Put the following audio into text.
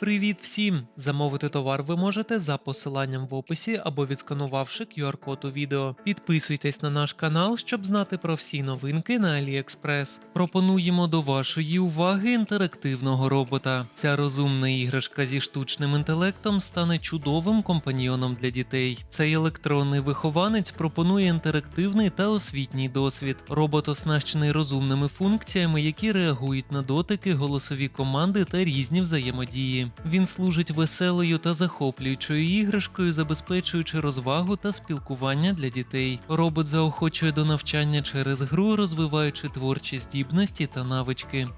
Привіт всім! Замовити товар ви можете за посиланням в описі або відсканувавши QR-код у відео. Підписуйтесь на наш канал, щоб знати про всі новинки на AliExpress. Пропонуємо до вашої уваги інтерактивного робота. Ця розумна іграшка зі штучним інтелектом стане чудовим компаньйоном для дітей. Цей електронний вихованець пропонує інтерактивний та освітній досвід. Робот оснащений розумними функціями, які реагують на дотики, голосові команди та різні взаємодії. Він служить веселою та захоплюючою іграшкою, забезпечуючи розвагу та спілкування для дітей. Робот заохочує до навчання через гру, розвиваючи творчі здібності та навички.